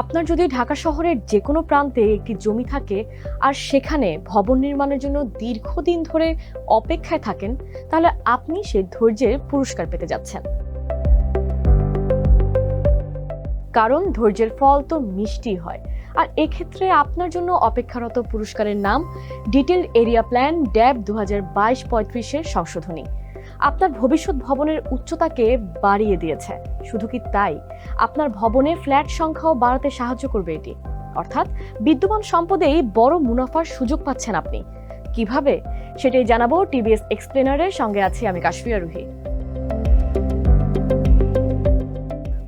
আপনার যদি ঢাকা শহরের যে কোনো প্রান্তে একটি জমি থাকে আর সেখানে ভবন নির্মাণের জন্য দীর্ঘদিন ধরে অপেক্ষায় থাকেন, তাহলে আপনি সেই ধৈর্যের পুরস্কার পেতে যাচ্ছেন। কারণ ধৈর্যের ফল তো মিষ্টি হয়। আর এক্ষেত্রে আপনার জন্য অপেক্ষারত পুরস্কারের নাম ডিটেল এরিয়া প্ল্যান ড্যাব দু হাজার বাইশ পঁয়ত্রিশের সংশোধনী। আপনার ভবিষ্যৎ ভবনের উচ্চতাকে বাড়িয়ে দিয়েছে। শুধু কি তাই? আপনার ভবনে ফ্ল্যাট সংখ্যাও বাড়াতে সাহায্য করবে এটি। অর্থাৎ বিদ্যমান সম্পদেই বড় মুনাফার সুযোগ পাচ্ছেন আপনি। কীভাবে? সেটাই জানাব টিভিএস এক্সপ্লেনারের সঙ্গে আছি আমি কাশ্মীর রুহি।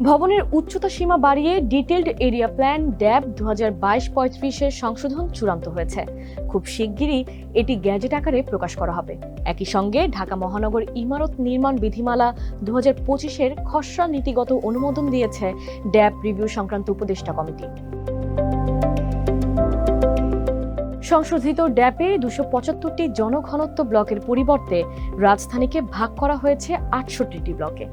ভবনের উচ্চতা সীমা বাড়িয়ে ডিটেলড এরিয়া প্ল্যান, ড্যাব দু হাজার বাইশ পঁয়ত্রিশের সংশোধন চূড়ান্ত হয়েছে। খুব শিগগিরই এটি গ্যাজেট আকারে প্রকাশ করা হবে। একই সঙ্গে ঢাকা মহানগর ইমারত নির্মাণ বিধিমালা দু হাজার পঁচিশের খসড়া নীতিগত অনুমোদন দিয়েছে ড্যাব রিভিউ সংক্রান্ত উপদেষ্টা কমিটি। সংশোধিত ড্যাপে দুশো পঁচাত্তরটি জনঘনত্ব ব্লকের পরিবর্তে রাজধানীকে ভাগ করা হয়েছে আটষট্টিটি ব্লকে।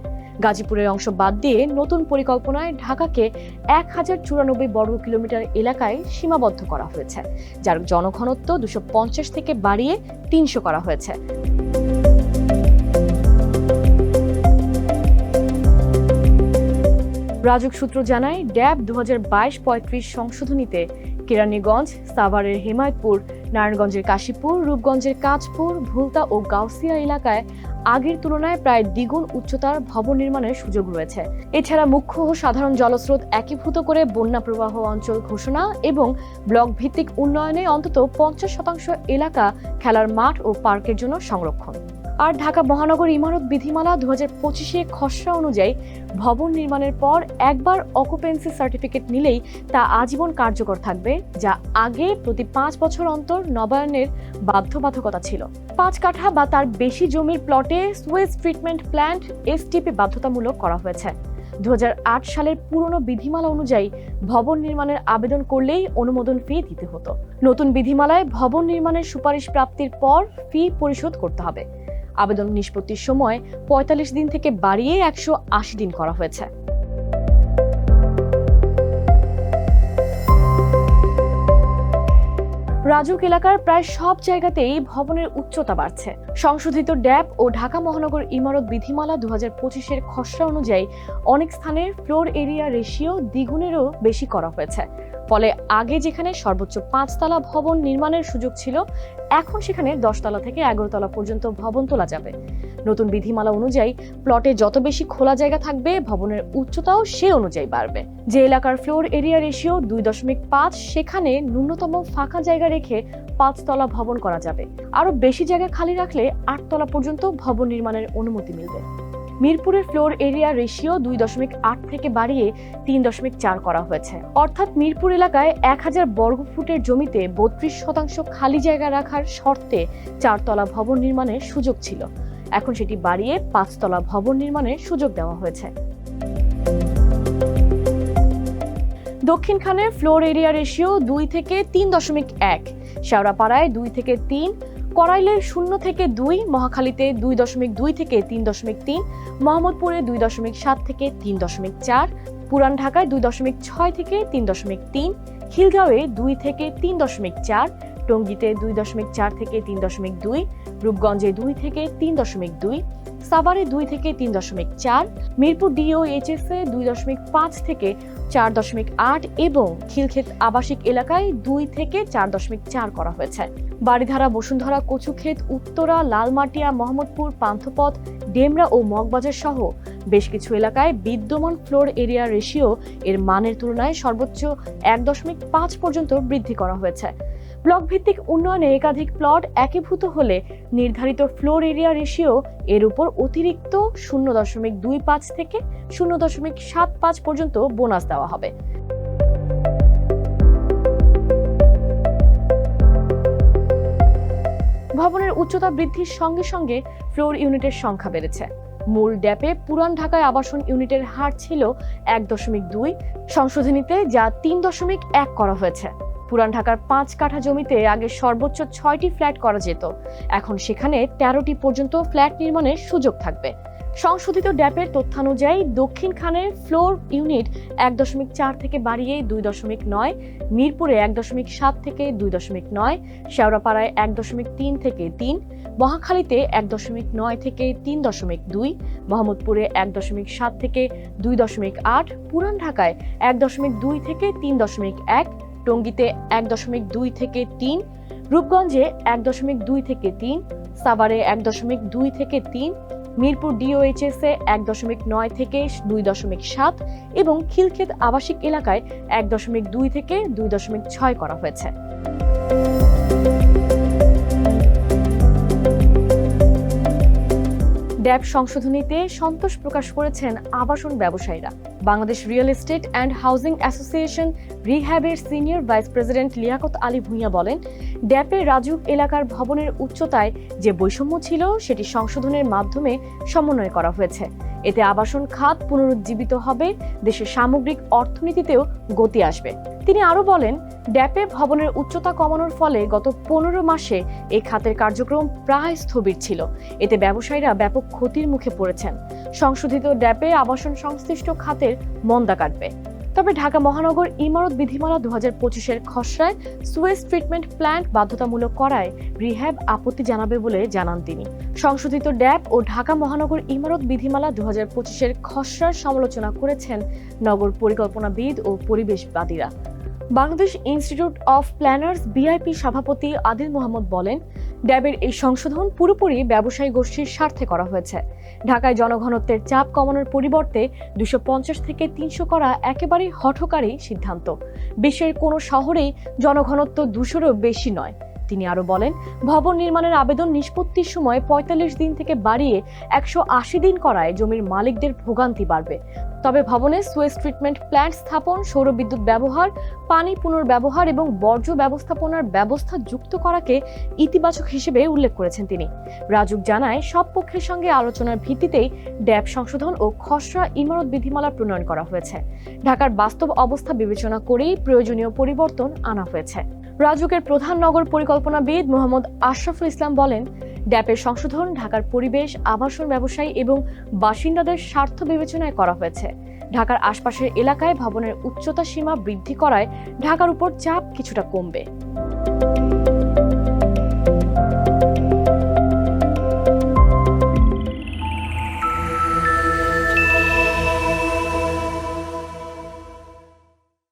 গাজীপুরের অংশ বাদ দিয়ে নতুন পরিকল্পনায় ঢাকাকে এক হাজার চুরানব্বই বর্গ কিলোমিটার এলাকায় সীমাবদ্ধ করা হয়েছে, যার জনঘনত্ব দুশো পঞ্চাশ থেকে বাড়িয়ে তিনশো করা হয়েছে। রাজুক সূত্র জানায়, ড্যাব দু হাজার সংশোধনীতে কেরানীগঞ্জ, সাভারের হেমায়তপুর, নারায়ণগঞ্জের কাশীপুর, রূপগঞ্জের কাঁচপুর, ভুলতা ও গাউসিয়া এলাকায় আগের তুলনায় প্রায় দ্বিগুণ উচ্চতার ভবন নির্মাণের সুযোগ রয়েছে। এছাড়া মুখ্য ও সাধারণ জলস্রোত একীভূত করে বন্যা প্রবাহ অঞ্চল ঘোষণা এবং ব্লক ভিত্তিক উন্নয়নে অন্তত পঞ্চাশ শতাংশ এলাকা খেলার মাঠ ও পার্কের জন্য সংরক্ষণ। আর ঢাকা মহানগর ইমারত বিধিমালা দু হাজার পঁচিশে খসড়া অনুযায়ী ভবন নির্মাণের পর একবার অকুপেন্সি সার্টিফিকেট নিলেই তা আজীবন কার্যকর থাকবে, যা আগে প্রতি পাঁচ বছর অন্তর নবায়নের বাধ্যবাধকতা ছিল। পাঁচ কাঠা বা তার বেশি জমির প্লটে সুয়েজ ট্রিটমেন্ট প্ল্যান্ট এসটিপি বাধ্যতামূলক করা হয়েছে। দু হাজার আট সালের পুরনো বিধিমালা অনুযায়ী ভবন নির্মাণের আবেদন করলেই অনুমোদন ফি দিতে হতো। নতুন বিধিমালায় ভবন নির্মাণের সুপারিশ প্রাপ্তির পর ফি পরিশোধ করতে হবে। আবেদন নিষ্পত্তির সময় পঁয়তাল্লিশ দিন থেকে বাড়িয়ে একশো আশি দিন করা হয়েছে। রাজুক এলাকার প্রায় সব জায়গাতেই ভবনের উচ্চতা বাড়ছে। সংশোধিত ড্যাব ও ঢাকা মহানগর ইমারত বিধিমালা দু হাজার পঁচিশের খসড়া অনুযায়ী অনেক স্থানে ফ্লোর এরিয়া রেশিও দ্বিগুণেরও বেশি করা হয়েছে। ফলে আগে যেখানে সর্বোচ্চ পাঁচতলা ভবন নির্মাণের সুযোগ ছিল, এখন সেখানে দশতলা থেকে এগারোতলা পর্যন্ত ভবন তোলা যাবে। নতুন বিধিমালা অনুযায়ী প্লটে যত বেশি খোলা জায়গা থাকবে, ভবনের উচ্চতাও সে অনুযায়ী বাড়বে। যে এলাকার ফ্লোর এরিয়া রেশিও দুই দশমিক পাঁচ, সেখানে ন্যূনতম ফাঁকা জায়গা রেখে পাঁচতলা ভবন করা যাবে। আরও বেশি জায়গা খালি রাখলে আটতলা পর্যন্ত ভবন নির্মাণের অনুমতি মিলবে। মিরপুরের ফ্লোর এরিয়া রেশিও দুই দশমিক আট থেকে বাড়িয়ে তিন দশমিক চার করা হয়েছে। অর্থাৎ মিরপুর এলাকায় এক হাজার বর্গফুটের জমিতে বত্রিশ শতাংশ খালি জায়গা রাখার শর্তে চারতলা ভবন নির্মাণের সুযোগ ছিল। এখন সেটি বাড়িয়ে পাঁচতলা ভবন নির্মাণের সুযোগ দেওয়া হয়েছে। দক্ষিণখানের ফ্লোর এরিয়া রেশিও দুই থেকে তিন দশমিক এক, শেওড়াপাড়ায় দুই থেকে তিন করাইলে শূন্য থেকে দুই, মহাখালীতে দুই দশমিক দুই থেকে তিন দশমিক তিন, মোহাম্মদপুরে দুই দশমিক সাত থেকে তিন দশমিক চার, পুরান ঢাকায় দুই দশমিক ছয় থেকে তিন দশমিক তিন, খিলগাঁওয়ে দুই থেকে তিন দশমিক চার, টঙ্গীতে দুই দশমিক চার থেকে তিন দশমিক দুই রূপগঞ্জে দুই থেকে তিন দশমিক দুই, সাভারে দুই থেকে তিন দশমিক চার, মিরপুর ডিও এইচএস এ দুই দশমিক পাঁচ থেকে চার দশমিক আট এবং খিলক্ষেত আবাসিক এলাকায় দুই থেকে চার দশমিক চার করা হয়েছে। বাড়িধারা বসুন্ধরা, কচুক্ষেত, উত্তরা, লালমাটিয়া, মোহাম্মদপুর, পান্থপথ, ডেমরা ও মগবাজার সহ বেশ কিছু এলাকায় বিদ্যমান ফ্লোর এরিয়া রেশিও এর মানের তুলনায় সর্বোচ্চ এক দশমিক পাঁচ পর্যন্ত বৃদ্ধি করা হয়েছে। ব্লক ভিত্তিক উন্নয়নে একাধিক প্লট একীভূত হলে নির্ধারিত ফ্লোর এরিয়া রেশিও এর উপর অতিরিক্ত শূন্য দশমিক দুই পাঁচ থেকে শূন্য দশমিক সাত পাঁচ পর্যন্ত বোনাস দেওয়া হবে। ভবনের উচ্চতা বৃদ্ধির সঙ্গে সঙ্গে ফ্লোর ইউনিটের সংখ্যা বেড়েছে। মূল ড্যাপে পুরান ঢাকায় আবাসন ইউনিটের হার ছিল এক দশমিক দুই, সংশোধনীতে যা তিন দশমিক এক করা হয়েছে। পুরান ঢাকার পাঁচ কাঠা জমিতে আগে সর্বোচ্চ ছয়টি ফ্ল্যাট করা যেত। এখন সেখানে তেরোটি পর্যন্ত ফ্ল্যাট নির্মাণের সুযোগ থাকবে। সংশোধিত ড্যাপের তথ্যানুযায়ী দক্ষিণ খানের ফ্লোর ইউনিট এক দশমিক চার থেকে বাড়িয়ে দুই দশমিক নয়, মিরপুরে এক দশমিক সাত থেকে দুই দশমিক নয়, শেওড়াপাড়ায় এক দশমিক তিন থেকে তিন, মহাখালীতে এক দশমিক নয় থেকে তিন দশমিক দুই, মোহাম্মদপুরে এক দশমিক সাত থেকে দুই দশমিক আট, পুরান ঢাকায় এক দশমিক দুই থেকে তিন দশমিক এক টঙ্গীতে এক দশমিক দুই থেকে তিন, রূপগঞ্জে এক দশমিক দুই থেকে তিন, সাভারে এক দশমিক দুই থেকে তিন, মিরপুর ডিওএইচএস এক দশমিক নয় থেকে দুই দশমিক সাত এবং খিলক্ষেত আবাসিক এলাকায় এক দশমিক দুই থেকে দুই দশমিক ছয় করা হয়েছে। ড্যাব সংশোধনীতে সন্তোষ প্রকাশ করেছেন আবাসন ব্যবসায়ীরা। Bangladesh real estate and housing association রিহ্যাবের senior vice president Liaquat Ali Bhuiyan বলেন ড্যাপে রাজুক এলাকার ভবনের উচ্চতায় যে বৈষম্য ছিল সেটি সংশোধনের মাধ্যমে সমন্বয় করা হয়েছে। এতে আবাসন খাত পুনরুজ্জীবিত হবে, দেশের সামগ্রিক অর্থনীতিতেও গতি আসবে। তিনি আরও বলেন, ড্যাপে ভবনের উচ্চতা কমানোর ফলে গত পনেরো মাসে এই খাতের কার্যক্রম প্রায় স্থবির ছিল। এতে ব্যবসায়ীরা ব্যাপক ক্ষতির মুখে পড়েছেন। সংশোধিত ড্যাপে আবাসন সংশ্লিষ্ট খাতের মন্দা কাটবে। তবে ঢাকা মহানগর ইমারত বিধিমালা দু হাজার পঁচিশের খসড়ায় সুয়েজ ট্রিটমেন্ট প্ল্যান্ট বাধ্যতামূলক করায় রিহ্যাব আপত্তি জানাবে বলে জানান তিনি। সংশোধিত ড্যাব ও ঢাকা মহানগর ইমারত বিধিমালা দু হাজার পঁচিশের খসড়ার সমালোচনা করেছেন নগর পরিকল্পনাবিদ ও পরিবেশবাদীরা। Bangladesh institute of planners BIP সভাপতি আদিল মোহাম্মদ বলেন, ড্যাবের এই সংশোধন পুরোপুরি ব্যবসায়ী গোষ্ঠীর স্বার্থে করা হয়েছে। ঢাকায় জনঘনত্বের চাপ কমানোর পরিবর্তে দুশো থেকে তিনশো করা একেবারেই হঠকারী সিদ্ধান্ত। বিশ্বের কোনো শহরেই জনঘনত্ব দুশোরও বেশি নয়। তিনি আরও বলেন, ভবন নির্মাণের আবেদন নিষ্পত্তির সময় পঁয়তাল্লিশ দিন থেকে বাড়িয়ে একশো আশি দিন করায় জমির মালিকদের ভোগান্তি বাড়বে। তবে ভবনে সুয়েজ ট্রিটমেন্ট প্ল্যান্ট স্থাপন, সৌর বিদ্যুৎ ব্যবহার, পানি পুনর্ব্যবহার এবং বর্জ্য ব্যবস্থাপনার ব্যবস্থা যুক্ত করাকে ইতিবাচক হিসেবে উল্লেখ করেছেন তিনি। রাজুক জানায়, সব পক্ষের সঙ্গে আলোচনার ভিত্তিতেই ড্যাব সংশোধন ও খসড়া ইমারত বিধিমালা প্রণয়ন করা হয়েছে। ঢাকার বাস্তব অবস্থা বিবেচনা করেই প্রয়োজনীয় পরিবর্তন আনা হয়েছে। রাজুকের প্রধান নগর পরিকল্পনাবিদ মোহাম্মদ আশরাফুল ইসলাম বলেন ড্যাপের সংশোধন, ঢাকার পরিবেশ, আবাসন ব্যবসায়ী এবং বাসিন্দাদের স্বার্থ বিবেচনায় করা হয়েছে। ঢাকার আশপাশের এলাকায় ভবনের উচ্চতা সীমা বৃদ্ধি করায় ঢাকার উপর চাপ কিছুটা কমবে।